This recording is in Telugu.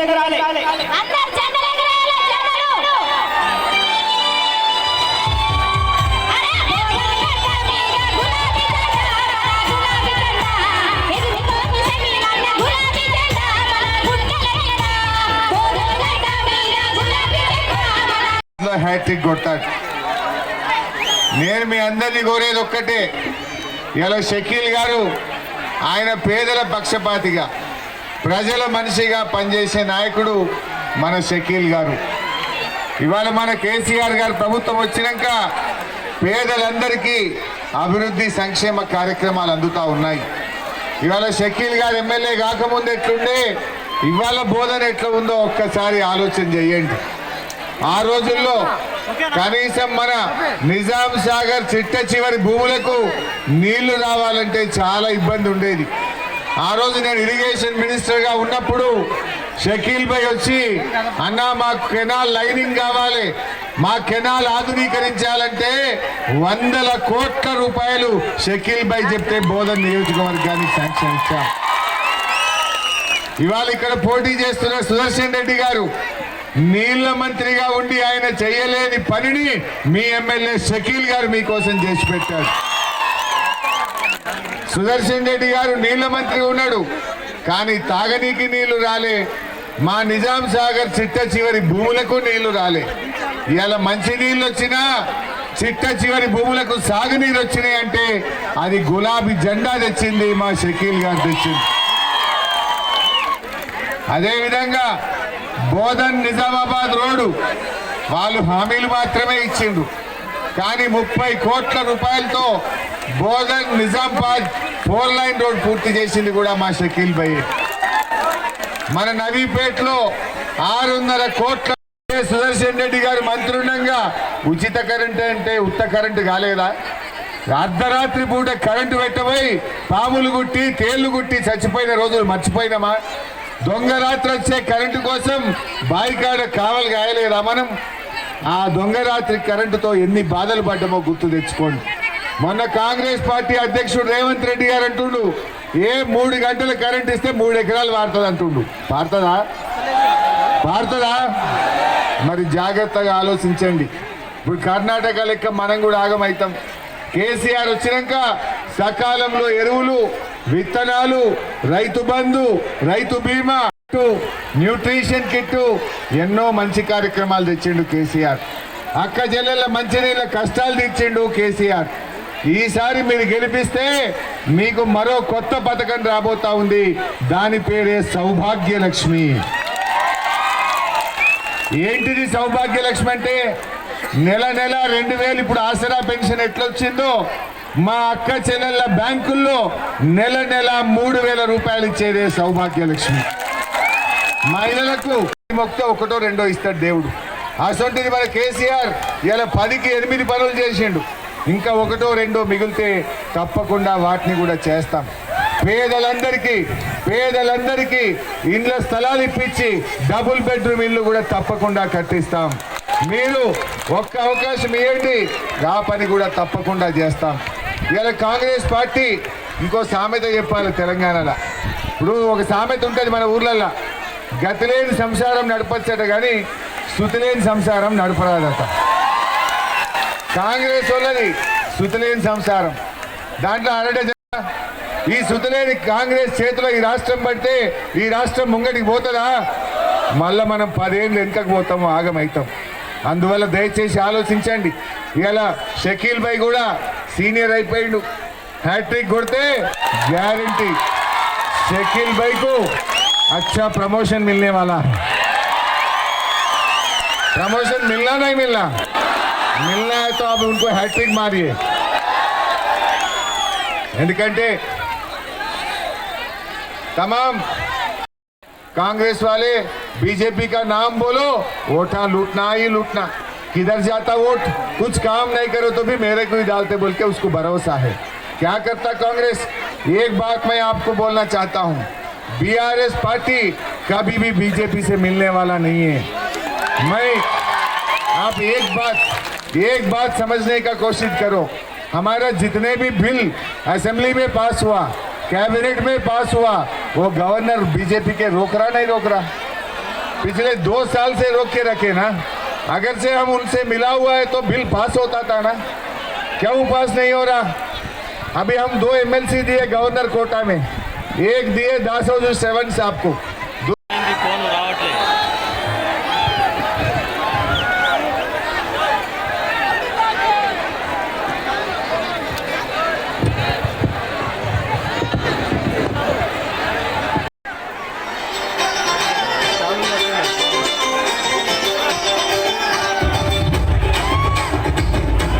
జెండా, మన హ్యాట్రిక్ కొట్టాడు నేను మీ అందరినీ కోరేది ఒక్కటే. ఇలా షకీల్ గారు ఆయన పేదల పక్షపాతిగా. ప్రజల మనిషిగా పనిచేసే నాయకుడు మన షకీల్ గారు. ఇవాళ మన కేసీఆర్ గారు ప్రభుత్వం వచ్చినాక పేదలందరికీ అభివృద్ధి సంక్షేమ కార్యక్రమాలు అందుతా ఉన్నాయి. ఇవాళ షకీల్ గారు ఎమ్మెల్యే కాకముందు ఎట్లుండే? ఇవాళ బోధన ఎట్లా ఉందో ఒక్కసారి ఆలోచన చేయండి. ఆ రోజుల్లో కనీసం మన నిజాం సాగర్ చిట్ట చివరి భూములకు నీళ్ళు రావాలంటే చాలా ఇబ్బంది ఉండేది. ఆ రోజు నేను ఇరిగేషన్ మినిస్టర్గా ఉన్నప్పుడు షకీల్ భాయ్ వచ్చి అన్నా మా కెనాల్ లైనింగ్ కావాలి. మా కెనాల్ ఆధునీకరించాలంటే వందల కోట్ల రూపాయలు షకీల్ భాయ్ చెప్తే బోధన్ నియోజకవర్గానికి శాంక్షన్ ఇచ్చాం ఇవాళ ఇక్కడ పోటీ చేస్తున్న సుదర్శన్ రెడ్డి గారు నీళ్ళ మంత్రిగా ఉండి ఆయన చేయలేని పనిని మీ ఎమ్మెల్యే షకీల్ గారు మీకోసం చేసి పెట్టారు. సుదర్శన్ రెడ్డి గారు నీళ్ళ మంత్రి ఉన్నాడు. కానీ తాగనీకి నీళ్ళు రాలే. మా నిజాం సాగర్ చిట్ట చివరి భూములకు నీళ్ళు రాలే. ఇవాళ మంచి నీళ్ళు వచ్చినా చిట్ట చివరి భూములకు సాగునీరు వచ్చినాయి అంటే అది గులాబీ జెండా తెచ్చింది మా షకీల్ గారు తెచ్చింది. అదేవిధంగా బోధన్ నిజామాబాద్ రోడ్డు వాళ్ళు హామీలు మాత్రమే ఇచ్చిండు కానీ ముప్పై కోట్ల రూపాయలతో Bodhan Nizamabad four lane road పూర్తి చేసింది కూడా మా షకీల్ భయ్ మన నవీపేటలో ఆరున్నర కోట్ల సుదర్శన్ రెడ్డి గారు మంత్రుండగా ఉచిత కరెంట్ అంటే ఉత్త కరెంటు కాలేదా? అర్ధరాత్రి పూట కరెంటు పెట్టబోయి పాములు గుట్టి తేళ్ళు గుట్టి చచ్చిపోయిన రోజులు మర్చిపోయినామా? దొంగ రాత్రి వచ్చే కరెంటు కోసం బాయికాడ కావలు కాయలేదా మనం? ఆ దొంగ రాత్రి కరెంటుతో ఎన్ని బాధలు పడ్డామో గుర్తు తెచ్చుకోండి. మొన్న కాంగ్రెస్ పార్టీ అధ్యక్షుడు రేవంత్ రెడ్డి గారు అంటుండు ఏ మూడు గంటలు కరెంట్ ఇస్తే మూడు ఎకరాలు వాడుతుంది అంటుండు. పారుతుందా పారుతుందా మరి జాగ్రత్తగా ఆలోచించండి. ఇప్పుడు కర్ణాటక లెక్క మనం కూడా ఆగమవుతాం కేసీఆర్ వచ్చినాక సకాలంలో ఎరువులు విత్తనాలు రైతు బంధు రైతు బీమా న్యూట్రిషన్ కిట్టు ఎన్నో మంచి కార్యక్రమాలు తెచ్చిండు కేసీఆర్. అక్క జల్లెల మంచినీళ్ళ కష్టాలు తీర్చిండు కేసీఆర్. ఈసారి మీరు గెలిపిస్తే మీకు మరో కొత్త పథకం రాబోతా ఉంది. దాని పేరే సౌభాగ్యలక్ష్మి. ఏంటిది సౌభాగ్యలక్ష్మి అంటే? నెల నెల రెండు వేలు ఇప్పుడు ఆసరా పెన్షన్ ఎట్లొచ్చిందో మా అక్క చెల్లెళ్ళ బ్యాంకుల్లో నెల నెల మూడు వేల రూపాయలు ఇచ్చేదే సౌభాగ్యలక్ష్మి. మహిళలకు మొక్త ఒకటో రెండో ఇస్తాడు దేవుడు. అసొంటిది మన కేసీఆర్. ఇలా పదికి ఎనిమిది పనులు చేసిండు. ఇంకా ఒకటో రెండో మిగిలితే తప్పకుండా వాటిని కూడా చేస్తాం. పేదలందరికీ పేదలందరికీ ఇండ్ల స్థలాలు ఇప్పించి డబుల్ బెడ్రూమ్ ఇల్లు కూడా తప్పకుండా కట్టిస్తాం. మీరు ఒక్క అవకాశం ఇవ్వండి ఆ పని కూడా తప్పకుండా చేస్తాం. ఇలా కాంగ్రెస్ పార్టీ ఇంకో సామెత చెప్పాలి తెలంగాణలో. ఇప్పుడు ఒక సామెత ఉంటుంది మన ఊర్లల్లో గతిలేని సంసారం నడపచ్చట కానీ శృతిలేని సంసారం నడపరాదట. కాంగ్రెస్ వాళ్ళది సుతలేని సంసారం. దాంట్లో అరట ఈ సుతలేని కాంగ్రెస్ చేతిలో ఈ రాష్ట్రం పడితే ఈ రాష్ట్రం ముంగటికి పోతుందా? మళ్ళా మనం పదేళ్ళు వెనుకకు పోతాము ఆగమవుతాం అందువల్ల దయచేసి ఆలోచించండి. ఇలా షకీల్ భాయ్ కూడా సీనియర్ అయిపోయిండు. హ్యాట్రిక్ కొడితే గ్యారంటీ. షకీల్ భాయ్కు అచ్చా ప్రమోషన్ మిల్నే వాళ్ళ. ప్రమోషన్ మిల్లా నై మిల్లా? नहीं मिलना मिलना है तो अब उनको हैट्रिक मारिए ఎందుకంటే तमाम कांग्रेस वाले बीजेपी का नाम बोलो वोटा लूटना ही लूटना किधर जाता वोट कुछ काम नहीं करो तो भी मेरे को ही डालते बोल के उसको भरोसा है क्या करता कांग्रेस एक बात मैं आपको बोलना चाहता हूं बीआरएस पार्टी कभी भी बीजेपी से मिलने वाला नहीं है मैं आप एक बात एक बात समझने का कोशिश करो। हमारा जितने भी बिल असेंबली में पास हुआ, कैबिनेट में पास हुआ, वो गवर्नर बीजेपी के रोक रहा, नहीं रोक रहा? पिछले दो साल से रोक के रखे ना। अगर से हम उनसे मिला हुआ है तो बिल पास होता था ना। क्यों पास नहीं हो रहा? अभी हम दो एमएलसी दिए गवर्नर कोटा में। एक दिए दास सेवन साहब को।